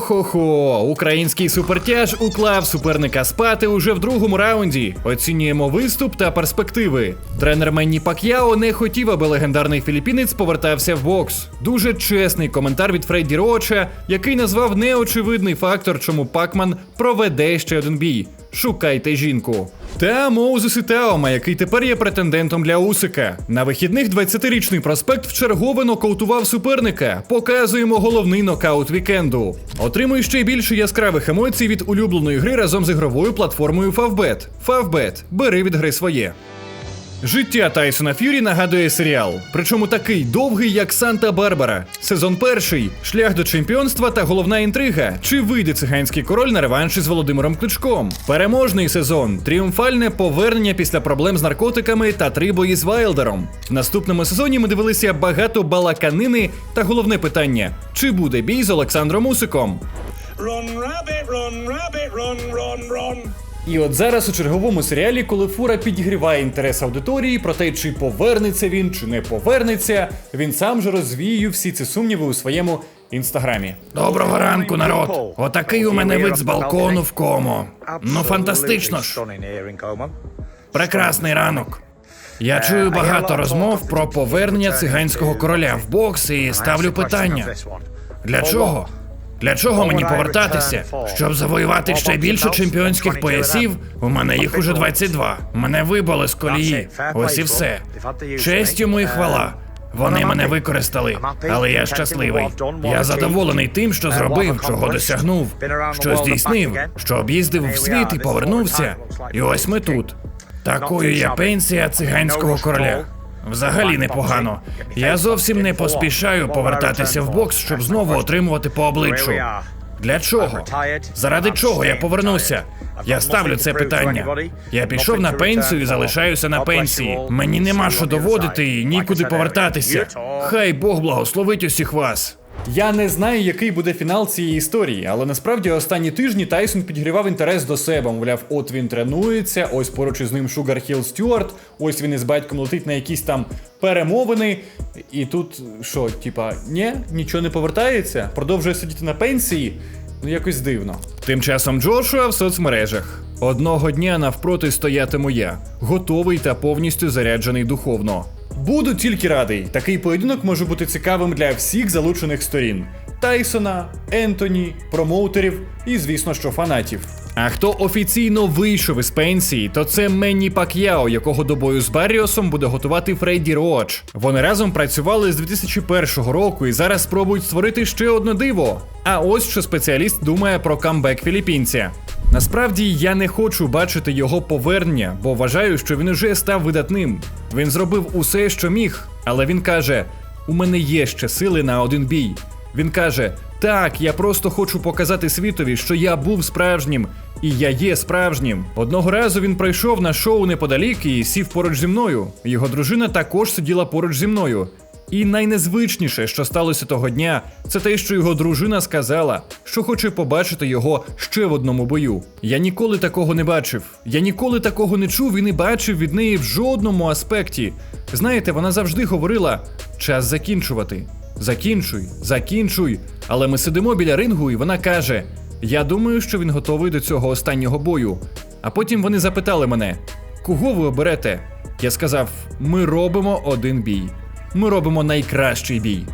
Хо-хо-хо, український супертяж уклав суперника спати уже в другому раунді. Оцінюємо виступ та перспективи. Тренер Менні Пак'яо не хотів, аби легендарний філіппінець повертався в бокс. Дуже чесний коментар від Фредді Роча, який назвав неочевидний фактор, чому Пакман проведе ще один бій. Шукайте жінку. Та Моузес і Теома, який тепер є претендентом для Усика. На вихідних 20-річний проспект вчергове нокаутував суперника. Показуємо головний нокаут вікенду. Отримуй ще більше яскравих емоцій від улюбленої гри разом з ігровою платформою Favbet. Favbet. бери від гри своє. Життя Тайсона Ф'юрі нагадує серіал, причому такий довгий, як Санта-Барбара. Сезон перший, шлях до чемпіонства та головна інтрига. Чи вийде циганський король на реванш із Володимиром Кличком? Переможний сезон, тріумфальне повернення після проблем з наркотиками та три бої з Вайлдером. В наступному сезоні ми дивилися багато балаканини та головне питання: чи буде бій з Олександром Усиком? Run, rabbit, run, rabbit, run, run, run. І от зараз у черговому серіалі, коли фура підігріває інтерес аудиторії про те, чи повернеться він, чи не повернеться, він сам же розвіює всі ці сумніви у своєму інстаграмі. Доброго ранку, народ! Отакий у мене вид з балкону в комо. Ну фантастично ж. Прекрасний ранок. Я чую багато розмов про повернення циганського короля в бокс і ставлю питання: для чого? Для чого мені повертатися? Щоб завоювати ще більше чемпіонських поясів? У мене їх уже 22. Мене вибили з колії. Ось і все. Честь йому і хвала. Вони мене використали, але я щасливий. Я задоволений тим, що зробив, чого досягнув, що здійснив, що об'їздив в світ і повернувся. І ось ми тут. Такою є пенсія циганського короля. Взагалі непогано. Я зовсім не поспішаю повертатися в бокс, щоб знову отримувати по обличчю. Для чого? Заради чого я повернуся? Я ставлю це питання. Я пішов на пенсію і залишаюся на пенсії. Мені нема що доводити і нікуди повертатися. Хай Бог благословить усіх вас. Я не знаю, який буде фінал цієї історії, але насправді останні тижні Тайсон підігрівав інтерес до себе. Мовляв, от він тренується, ось поруч із ним Шугар Хіл Стюарт, ось він із батьком летить на якісь там перемовини. І тут що, типа, ні, нічого не повертається, продовжує сидіти на пенсії. Ну, якось дивно. Тим часом Джошуа в соцмережах. Одного дня навпроти стоятиму я, готовий та повністю заряджений духовно. Буду тільки радий. Такий поєдинок може бути цікавим для всіх залучених сторін: Тайсона, Ентоні, промоутерів і, звісно, що фанатів. А хто офіційно вийшов із пенсії, то це Менні Пак'яо, якого до бою з Барріосом буде готувати Фредді Роч. Вони разом працювали з 2001 року і зараз спробують створити ще одне диво. А ось що спеціаліст думає про камбек філіппінця. Насправді я не хочу бачити його повернення, бо вважаю, що він уже став видатним. Він зробив усе, що міг, але він каже: у мене є ще сили на один бій. Він каже: Так, я просто хочу показати світові, що я був справжнім, і я є справжнім. Одного разу він прийшов на шоу неподалік і сів поруч зі мною. Його дружина також сиділа поруч зі мною. І найнезвичніше, що сталося того дня, це те, що його дружина сказала, що хоче побачити його ще в одному бою. Я ніколи такого не бачив. Я ніколи такого не чув і не бачив від неї в жодному аспекті. Знаєте, вона завжди говорила: час закінчувати. Закінчуй, закінчуй. Але ми сидимо біля рингу, і вона каже: Я думаю, що він готовий до цього останнього бою. А потім вони запитали мене: кого ви оберете? Я сказав: ми робимо один бій. Ми робимо найкращий бій.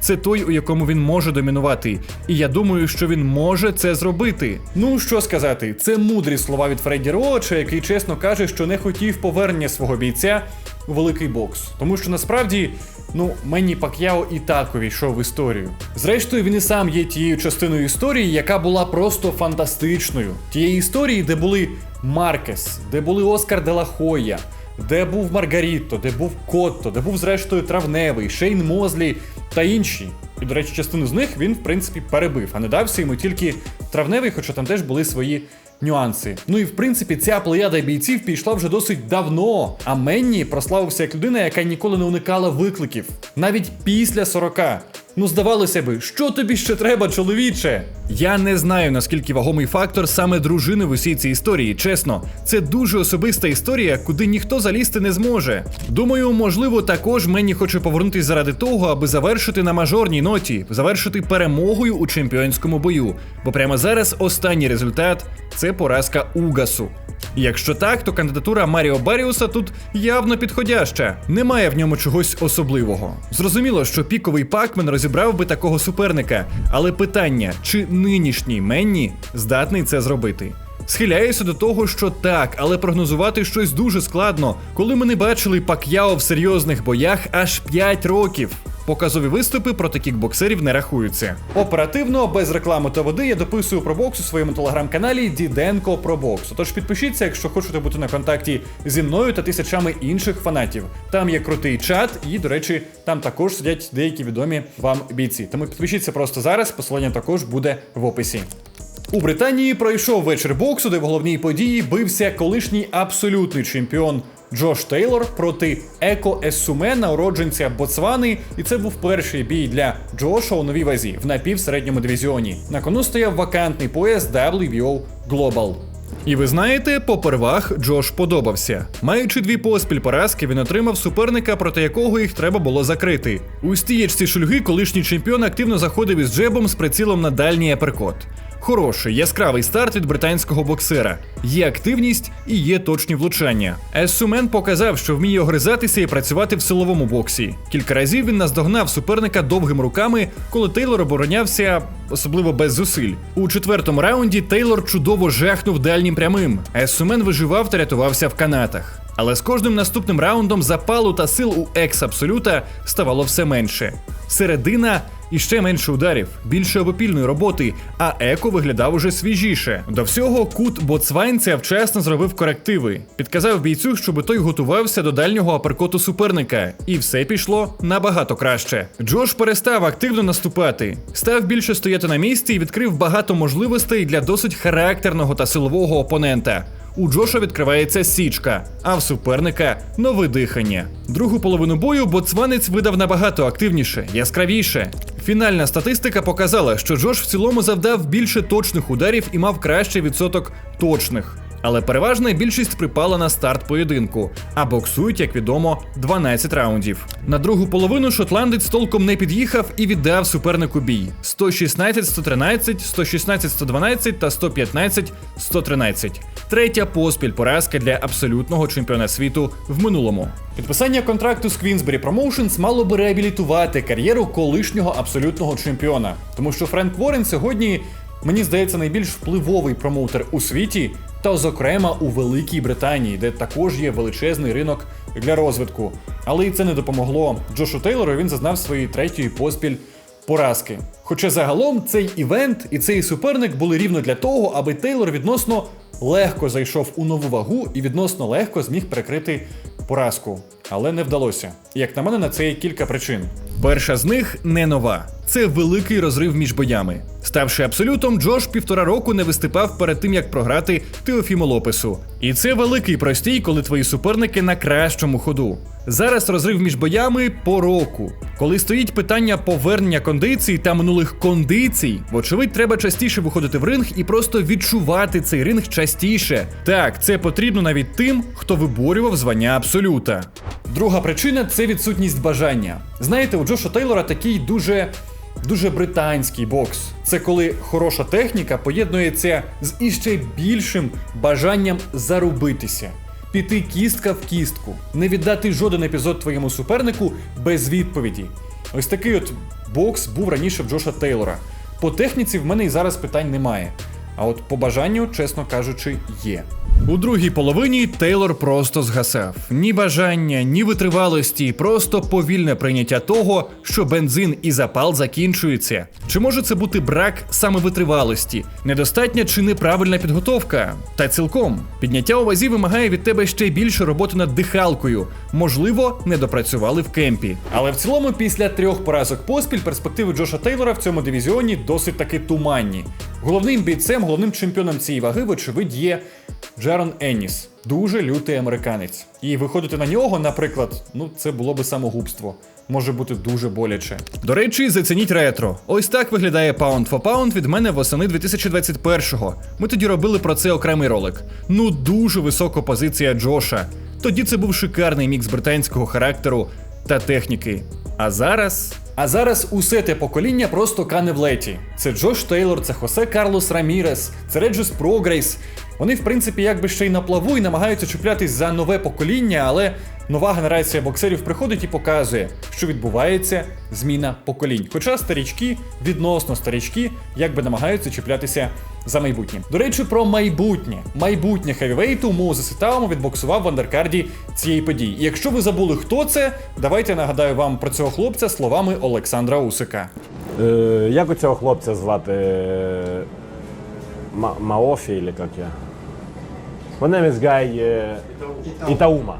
Це той, у якому він може домінувати. І я думаю, що він може це зробити. Ну що сказати, це мудрі слова від Фредді Роуча, який чесно каже, що не хотів повернення свого бійця у великий бокс. Тому що насправді, ну, Менні Пак'яо і так увійшов в історію. Зрештою, він і сам є тією частиною історії, яка була просто фантастичною. Тієї історії, де були Маркес, де були Оскар Делахоя, де був Маргаріто, де був Котто, де був зрештою Травневий, Шейн Мозлі та інші. І, до речі, частину з них він, в принципі, перебив, а не дався йому тільки Травневий, хоча там теж були свої нюанси. Ну і в принципі, ця плеяда бійців пішла вже досить давно. А Менні прославився як людина, яка ніколи не уникала викликів, навіть після 40. Ну, здавалося би, що тобі ще треба, чоловіче? Я не знаю наскільки вагомий фактор саме дружини в усій цій історії. Чесно, це дуже особиста історія, куди ніхто залізти не зможе. Думаю, можливо, також Менні хоче повернутись заради того, аби завершити на мажорній ноті, завершити перемогою у чемпіонському бою. Бо прямо зараз останній результат це поразка Угасу. Якщо так, то кандидатура Маріо Баріуса тут явно підходяща. Немає в ньому чогось особливого. Зрозуміло, що піковий пакмен розібрав би такого суперника, але питання, чи нинішній Менні здатний це зробити. Схиляюся до того, що так, але прогнозувати щось дуже складно, коли ми не бачили Пак'яо в серйозних боях аж 5 років. Показові виступи проти кікбоксерів не рахуються. Оперативно, без реклами та води, я дописую про бокс у своєму телеграм-каналі Діденко про бокс. Тож підпишіться, якщо хочете бути на контакті зі мною та тисячами інших фанатів. Там є крутий чат, і, до речі, там також сидять деякі відомі вам бійці. Тому підпишіться просто зараз, посилання також буде в описі. У Британії пройшов вечір боксу, де в головній події бився колишній абсолютний чемпіон Джош Тейлор проти Еко Ессумена, уродженця Боцвани, і це був перший бій для Джоша у новій вазі в напівсередньому дивізіоні. На кону стояв вакантний пояс WBO Global. І ви знаєте, попервах Джош подобався. Маючи дві поспіль поразки, він отримав суперника, проти якого їх треба було закрити. У стієчці шульги колишній чемпіон активно заходив із джебом з прицілом на дальній аперкот. Хороший, яскравий старт від британського боксера. Є активність і є точні влучання. Ессумен показав, що вміє огризатися і працювати в силовому боксі. Кілька разів він наздогнав суперника довгими руками, коли Тейлор оборонявся, особливо без зусиль. У четвертому раунді Тейлор чудово жахнув дальнім прямим. Ессумен виживав та рятувався в канатах. Але з кожним наступним раундом запалу та сил у екс-абсолюта ставало все менше. Середина і ще менше ударів, більше обопільної роботи, а еко виглядав уже свіжіше. До всього кут боцванця вчасно зробив корективи, підказав бійцю, щоб той готувався до дальнього аперкоту суперника, і все пішло набагато краще. Джош перестав активно наступати, став більше стояти на місці і відкрив багато можливостей для досить характерного та силового опонента. У Джоша відкривається січка, а в суперника нове дихання. Другу половину бою боцванець видав набагато активніше, яскравіше. Фінальна статистика показала, що Джош в цілому завдав більше точних ударів і мав кращий відсоток точних. Але переважна більшість припала на старт поєдинку, а боксують, як відомо, 12 раундів. На другу половину шотландець толком не під'їхав і віддав супернику бій: 116-113, 116-112 та 115-113. Третя поспіль поразка для абсолютного чемпіона світу в минулому. Підписання контракту з Queensberry Promotions мало би реабілітувати кар'єру колишнього абсолютного чемпіона, тому що Френк Ворен сьогодні. Мені здається, найбільш впливовий промоутер у світі, та зокрема у Великій Британії, де також є величезний ринок для розвитку. Але і це не допомогло Джошу Тейлору. Він зазнав своєї третьої поспіль поразки. Хоча загалом цей івент і цей суперник були рівно для того, аби Тейлор відносно легко зайшов у нову вагу і відносно легко зміг перекрити поразку. Але не вдалося. Як на мене, на це є кілька причин. Перша з них не нова. Це великий розрив між боями. Ставши абсолютом, Джош півтора року не виступав перед тим, як програти Теофіму Лопесу. І це великий простій, коли твої суперники на кращому ходу. Зараз розрив між боями по року. Коли стоїть питання повернення кондицій та минулих кондицій, вочевидь, треба частіше виходити в ринг і просто відчувати цей ринг частіше. Так, це потрібно навіть тим, хто виборював звання абсолюта. Друга причина це відсутність бажання. Знаєте, у Джоша Тейлора такий дуже. Дуже британський бокс. Це коли хороша техніка поєднується з іще більшим бажанням зарубитися, піти кістка в кістку, не віддати жоден епізод твоєму супернику без відповіді. Ось такий от бокс був раніше в Джоша Тейлора. По техніці в мене і зараз питань немає. А от по бажанню, чесно кажучи, є. У другій половині Тейлор просто згасав. Ні бажання, ні витривалості, просто повільне прийняття того, що бензин і запал закінчуються. Чи може це бути брак саме витривалості, недостатня чи неправильна підготовка? Та цілком підняття у вазі вимагає від тебе ще більше роботи над дихалкою. Можливо, не допрацювали в кемпі. Але в цілому, після трьох поразок поспіль, перспективи Джоша Тейлора в цьому дивізіоні досить таки туманні. Головним бійцем, головним чемпіоном цієї ваги, вочевидь, є Джерон Енніс. Дуже лютий американець. І виходити на нього, наприклад, ну це було би самогубство. Може бути дуже боляче. До речі, зацініть ретро. Ось так виглядає Pound for Pound від мене восени 2021-го. Ми тоді робили про це окремий ролик. Ну дуже висока позиція Джоша. Тоді це був шикарний мікс британського характеру та техніки. А зараз. А зараз усе те покоління просто кане в леті. Це Джош Тейлор, це Хосе Карлос Рамірес, це Реджус Прогрейс. Вони, в принципі, якби ще й на плаву і намагаються чіплятись за нове покоління, але нова генерація боксерів приходить і показує, що відбувається зміна поколінь. Хоча старічки, відносно старічки, якби намагаються чіплятися за майбутнє. До речі, про майбутнє. Майбутнє хевівейту Моузес Ітаумо відбоксував в андеркарді цієї події. І якщо ви забули, хто це, давайте я нагадаю вам про цього хлопця словами Олександра Усика. Е, як у цього хлопця звати? Ма- Маофі, чи як я? Guy е, Ітаума.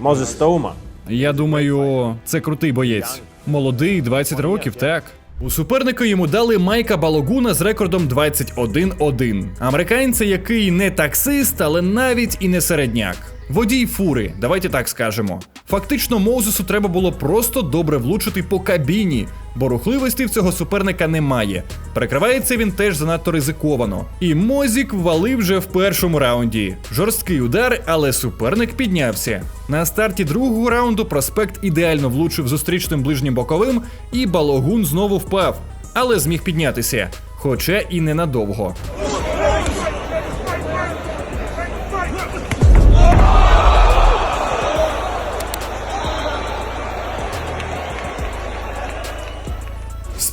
Мозес Стоума? Я думаю, це крутий боєць. Молодий, 20 років, так. У суперника йому дали Майка Балогуна з рекордом 21-1. Американця, який не таксист, але навіть і не середняк. Водій фури, давайте так скажемо. Фактично, Моузесу треба було просто добре влучити по кабіні, бо рухливості в цього суперника немає. Перекривається він теж занадто ризиковано. І Мозік ввалив вже в першому раунді. Жорсткий удар, але суперник піднявся. На старті другого раунду проспект ідеально влучив зустрічним ближнім боковим, і балогун знову впав, але зміг піднятися, хоча і ненадовго.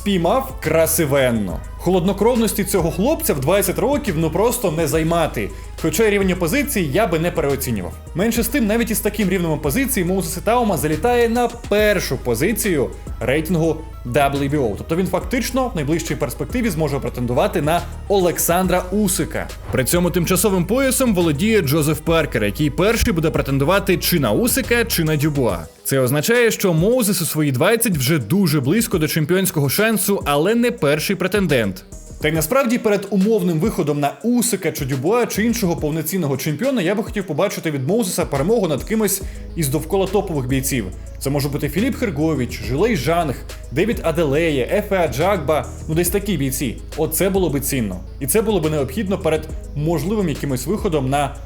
Спіймав красивенно. Холоднокровності цього хлопця в 20 років ну просто не займати. Хоча рівень опозиції я би не переоцінював. Менше з тим, навіть із таким рівнем опозиції Моузес Ітаума залітає на першу позицію рейтингу WBO. Тобто він фактично в найближчій перспективі зможе претендувати на Олександра Усика. При цьому тимчасовим поясом володіє Джозеф Паркер, який перший буде претендувати чи на Усика, чи на Дюбуа. Це означає, що Моузес у свої 20 вже дуже близько до чемпіонського шансу, але не перший претендент. Та й насправді перед умовним виходом на Усика чи Дюбуа чи іншого повноцінного чемпіона я би хотів побачити від Моузеса перемогу над кимось із довкола топових бійців. Це може бути Філіп Хергович, Жилей Жанг, Девід Аделеє, Ефе Аджагба, ну десь такі бійці. Оце було би цінно. І це було би необхідно перед можливим якимось виходом на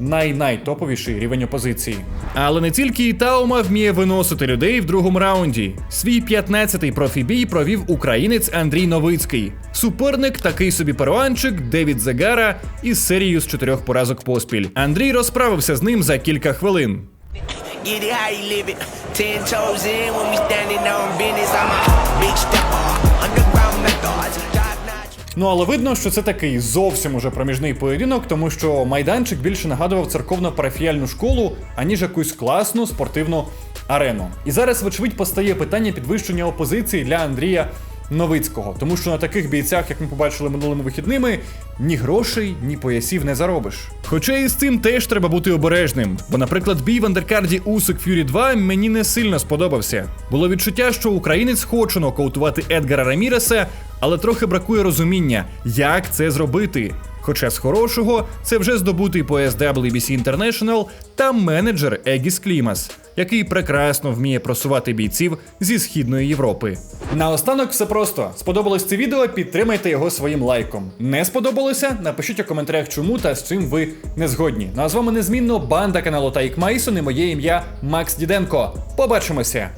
най-най-топовіший рівень опозиції. Але не тільки Ітаума вміє виносити людей в другому раунді. Свій 15-й профібій провів українець Андрій Новицький. Суперник такий собі перуанчик Девід Загара із серією з чотирьох поразок поспіль. Андрій розправився з ним за кілька хвилин. Get it how you live it. Ten toes in when we standing on business. I'm a big stepper. Ну але видно, що це такий зовсім уже проміжний поєдинок, тому що майданчик більше нагадував церковно-парафіяльну школу, аніж якусь класну спортивну арену. І зараз, вочевидь, постає питання підвищення опозиції для Андрія Новицького, тому що на таких бійцях, як ми побачили минулими вихідними, ні грошей, ні поясів не заробиш. Хоча і з цим теж треба бути обережним. Бо, наприклад, бій в андеркарді Усик Фюрі 2 мені не сильно сподобався. Було відчуття, що українець хоче нокаутувати Едгара Раміреса, але трохи бракує розуміння, як це зробити. Хоча з хорошого це вже здобутий пояс WBC International та менеджер Егіс Клімас, який прекрасно вміє просувати бійців зі східної Європи. Наостанок все просто. Сподобалось це відео, підтримайте його своїм лайком. Не сподобалося? Напишіть у коментарях, чому та з чим ви не згодні. Ну а з вами незмінно банда каналу Тайк Майсон і моє ім'я Макс Діденко. Побачимося!